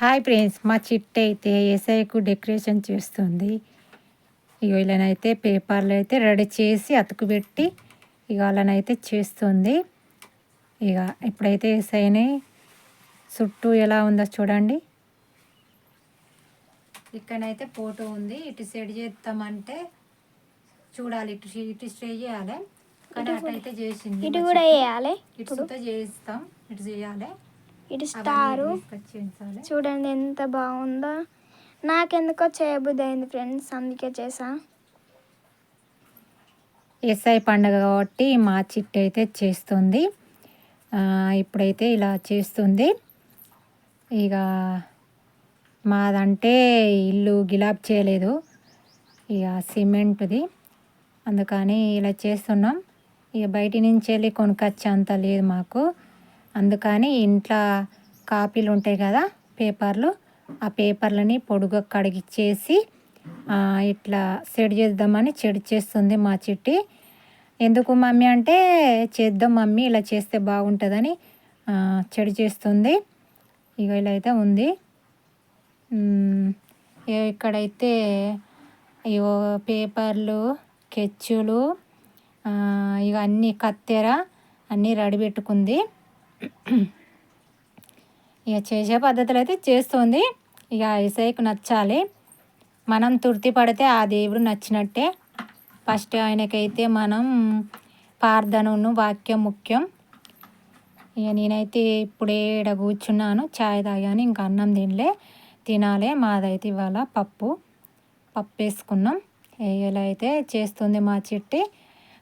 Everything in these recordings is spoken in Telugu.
హాయ్ ఫ్రెండ్స్ మా చిట్ట అయితే ఏసఐకు డెకరేషన్ చేస్తుంది. ఇక వీళ్ళనైతే పేపర్లు అయితే రెడీ చేసి అతుకు పెట్టి ఇక వాళ్ళనైతే చేస్తుంది. ఇక ఇప్పుడైతే ఏసైని చుట్టూ ఎలా ఉందో చూడండి. ఇక్కడైతే ఫోటో ఉంది. ఇటు సెట్ చేస్తామంటే చూడాలి. ఇటు ఇటు స్టే చేయాలి. కానీ అటైతే చేసింది ఇటు కూడా చిట్టి. వేయాలి ఇటు సుత చేస్తాం. ఇటు చేయాలి. ఇటు స్టారు. చూడండి ఎంత బాగుందో. నాకెందుకో చేయబుద్ధి అయింది ఫ్రెండ్స్ అందుకే చేసా. ఎస్ఐ పండగ కాబట్టి మా చిట్టి అయితే చేస్తుంది. ఇప్పుడైతే ఇలా చేస్తుంది. ఇక మాదంటే ఇల్లు గిలాబ్ చేయలేదు. ఇక సిమెంట్ది. అందుకని ఇలా చేస్తున్నాం. ఇక బయట నుంచి వెళ్ళి కొనుకొచ్చే అంత లేదు మాకు. అందుకని ఇంట్లో కాపీలు ఉంటాయి కదా పేపర్లు ఆ పేపర్లని పొడుగు కడిగిచ్చేసి చేసి ఇట్లా సెట్ చేద్దామని చెడు చేస్తుంది మా చిట్టి. ఎందుకు మమ్మీ అంటే చేద్దాం మమ్మీ ఇలా చేస్తే బాగుంటుందని చెడు చేస్తుంది. ఇక ఇలా అయితే ఉంది. ఇగో ఇక్కడైతే ఇవో పేపర్లు కెచ్చులు ఆ, ఇక అన్నీ కత్తెర అన్నీ రెడీ పెట్టుకుంది. ఇక చేసే పద్ధతులు అయితే చేస్తుంది. ఇక ఐసైకు నచ్చాలి. మనం తృప్తి పడితే ఆ దేవుడు నచ్చినట్టే. ఫస్ట్ ఆయనకైతే మనం ప్రార్థనను వాక్యం ముఖ్యం. ఇక నేనైతే ఇప్పుడే ఈడ కూర్చున్నాను. చాయ్ తాగాను ఇంకా అన్నం తినలే. తినాలి మాదైతే ఇవాళ పప్పు. పప్పు వేసుకున్నాం ఇలా అయితే చేస్తుంది మా చిట్టి.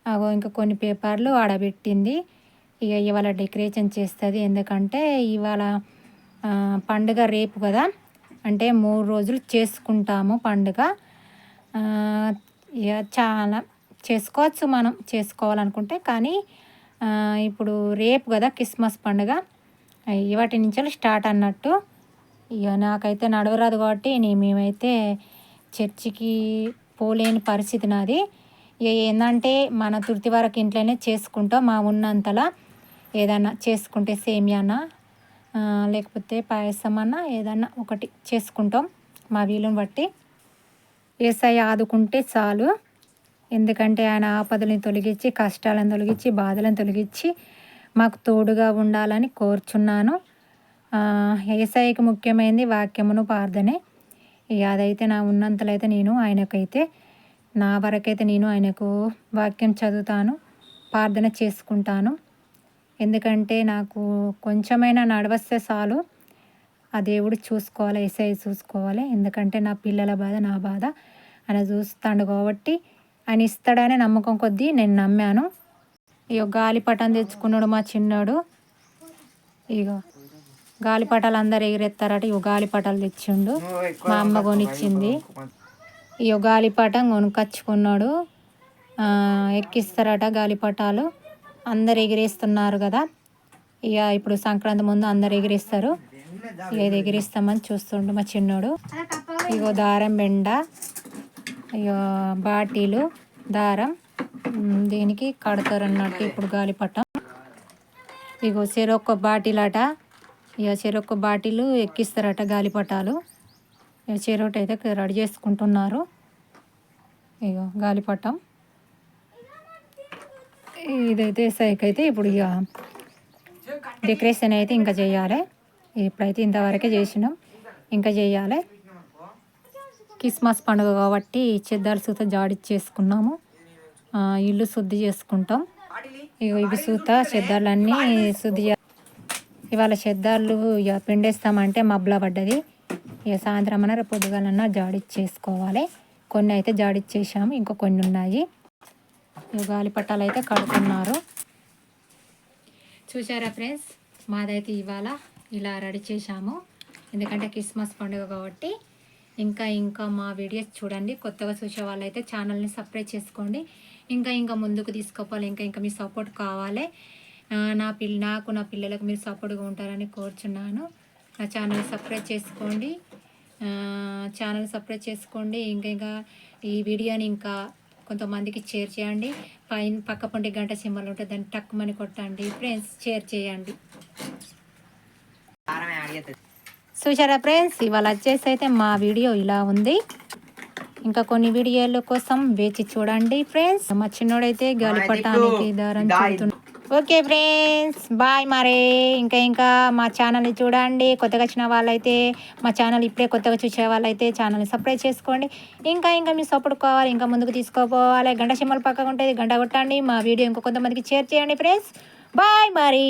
అగో ఇంకా కొన్ని పేపర్లు ఆడబెట్టింది. ఇక ఇవాళ డెకరేషన్ చేస్తుంది. ఎందుకంటే ఇవాళ పండుగ రేపు కదా. అంటే మూడు రోజులు చేసుకుంటాము పండుగ. ఇక చాలా చేసుకోవచ్చు మనం చేసుకోవాలనుకుంటే. కానీ ఇప్పుడు రేపు కదా క్రిస్మస్ పండుగ. ఇవాటి నుంచి స్టార్ట్ అన్నట్టు. ఇక నాకైతే నడవరాదు కాబట్టి నేను మేమైతే చర్చికి పోలేని పరిస్థితి నాది. ఇక ఏంటంటే మన తుర్తి వరకు ఇంట్లోనే చేసుకుంటాం మా ఉన్నంతలా. ఏదన్నా చేసుకుంటే సేమియానా లేకపోతే పాయసం అన్నా ఏదన్నా ఒకటి చేసుకుంటాం మా వీలుని బట్టి. ఏసై ఆదుకుంటే చాలు. ఎందుకంటే ఆయన ఆపదలను తొలగించి కష్టాలను తొలగించి బాధలను తొలగించి మాకు తోడుగా ఉండాలని కోరుచున్నాను. ఆ, ఏసైకి ముఖ్యమైనది వాక్యమును ప్రార్థనే. ఇక అదైతే నా ఉన్నంతలో అయితే నేను ఆయనకైతే నా వరకైతే నేను ఆయనకు వాక్యం చదువుతాను ప్రార్థన చేసుకుంటాను. ఎందుకంటే నాకు కొంచెమైనా నడవస్తే చాలు. ఆ దేవుడు చూసుకోవాలి ఏసఐ చూసుకోవాలి. ఎందుకంటే నా పిల్లల బాధ నా బాధ ఆయన చూస్తాడు కాబట్టి ఆయన ఇస్తాడనే నమ్మకం కొద్దీ నేను నమ్మాను. ఇక గాలిపటం తెచ్చుకున్నాడు మా చిన్నోడు. ఇగో గాలిపటాలు అందరు ఎగిరెత్తారట ఇగో గాలిపటాలు తెచ్చిండు. మా అమ్మ కొనిచ్చింది. ఇగో గాలిపటం కొనుకొచ్చుకున్నాడు. ఎక్కిస్తారట గాలిపటాలు. అందరు ఎగిరేస్తున్నారు కదా. ఇక ఇప్పుడు సంక్రాంతి ముందు అందరు ఎగిరేస్తారు. ఇక ఇది ఎగిరిస్తామని చూస్తుండు మా చిన్నోడు. ఇగో దారం బెండ ఇగో బాటీలు దారం. దీనికి కడతారు అన్నట్టు ఇప్పుడు గాలిపటం ఇగో చెరొక్క బాటిల్ అట ఇక చెరొక్క బాటిలు ఎక్కిస్తారట గాలిపటాలు ఇక చెరోటి అయితే రెడీ చేసుకుంటున్నారు. ఇగో గాలిపటం ఇదైతే సైక్ అయితే ఇప్పుడు ఇక డెకరేషన్ అయితే ఇంకా చేయాలి. ఇప్పుడైతే ఇంతవరకే చేసినాం. ఇంకా చేయాలి. క్రిస్మస్ పండుగ కాబట్టి చెద్దాలు సూత జాడి చేసుకున్నాము ఇల్లు శుద్ధి చేసుకుంటాం. ఇగో ఇవి సూత చెద్దాలన్నీ శుద్ధి ఇవాళ చెద్దార్లు ఇక పిండేస్తామంటే మబ్బల పడ్డది. ఇక సాయంత్రం అన్న రేపు పొద్దుగాలన్నా జాడిచ్చేసుకోవాలి. కొన్ని అయితే జాడి చేసాము ఇంకా కొన్ని ఉన్నాయి. గాలిపటాలు అయితే కడుతున్నారు. చూసారా ఫ్రెండ్స్? మాదైతే ఇవాళ ఇలా రెడీ చేశాము. ఎందుకంటే క్రిస్మస్ పండుగ కాబట్టి. ఇంకా ఇంకా మా వీడియోస్ చూడండి. కొత్తగా చూసే వాళ్ళైతే ఛానల్ని సబ్స్క్రైబ్ చేసుకోండి. ఇంకా ఇంకా ముందుకు తీసుకోవాలి. ఇంకా ఇంకా మీ సపోర్ట్ కావాలి. నా పిల్ల నాకు నా పిల్లలకు మీరు సపోర్ట్గా ఉంటారని కోరుచున్నాను. నా ఛానల్ సబ్స్క్రైబ్ చేసుకోండి. ఛానల్ సబ్స్క్రైబ్ చేసుకోండి. ఇంకా ఇంకా ఈ వీడియోని ఇంకా కొంతమందికి షేర్ చేయండి. పైన పక్క పొంటి గంట సింబల్ ఉంటుంది దాన్ని టక్కుమని కొట్టండి. ఫ్రెండ్స్ షేర్ చేయండి. చూసారా ఫ్రెండ్స్ ఇవాళ వచ్చేసి అయితే మా వీడియో ఇలా ఉంది. ఇంకా కొన్ని వీడియోల కోసం వేచి చూడండి ఫ్రెండ్స్ మా చిన్నోడైతే గాలిపటానికి దారం చూడుతున్నాడు ఓకే ఫ్రెండ్స్ బాయ్ మరి. ఇంకా ఇంకా మా ఛానల్ని చూడండి. కొత్తగా వచ్చిన వాళ్ళైతే మా ఛానల్ ఇప్పుడే కొత్తగా చూసే వాళ్ళైతే ఛానల్ని సబ్స్క్రైబ్ చేసుకోండి. ఇంకా ఇంకా మీ సపోర్ట్ కావాలి ఇంకా ముందుకు తీసుకోపోవాలి. గంట సింబల్ పక్కగా ఉంటుంది గంట కొట్టండి. మా వీడియో ఇంకో కొంతమందికి షేర్ చేయండి ఫ్రెండ్స్. బాయ్ మరి.